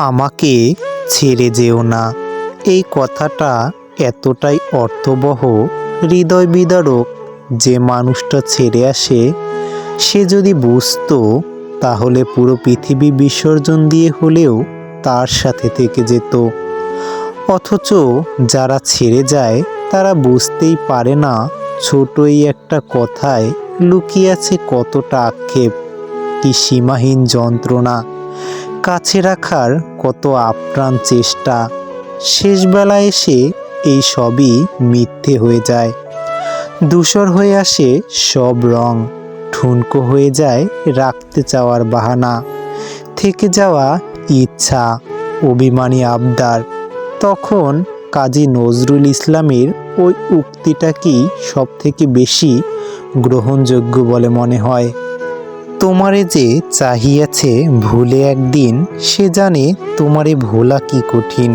আমাকে ছেড়ে যেও না। এই কথাটা এতটাই অর্থবহ হৃদয় বিদারক যে মানুষটা ছেড়ে আসে, সে যদি বুঝতো, তাহলে পুরো পৃথিবী বিসর্জন দিয়ে হলেও তার সাথে থেকে যেত। অথচ যারা ছেড়ে যায়, তারা বুঝতেই পারে না ছোট এই একটা কথায় লুকিয়ে আছে কতটা আক্ষেপ। কি সীমাহীন যন্ত্রণা। কাছে রাখার কত আপ্রাণ চেষ্টা। শেষবেলা এসে এই সবই মিথ্যে হয়ে যায়। দূষর হয়ে আসে সব রং। ঠুনকো হয়ে যায় রাখতে চাওয়ার বাহানা। থেকে যাওয়া ইচ্ছা, অভিমানী আবদার। তখন কাজী নজরুল ইসলামের ওই উক্তিটা কি সব থেকে বেশি গ্রহণযোগ্য বলে মনে হয়? তোমারে যে চাহিয়াছে ভুলে একদিন সে জানে তোমারে ভোলা কি কঠিন।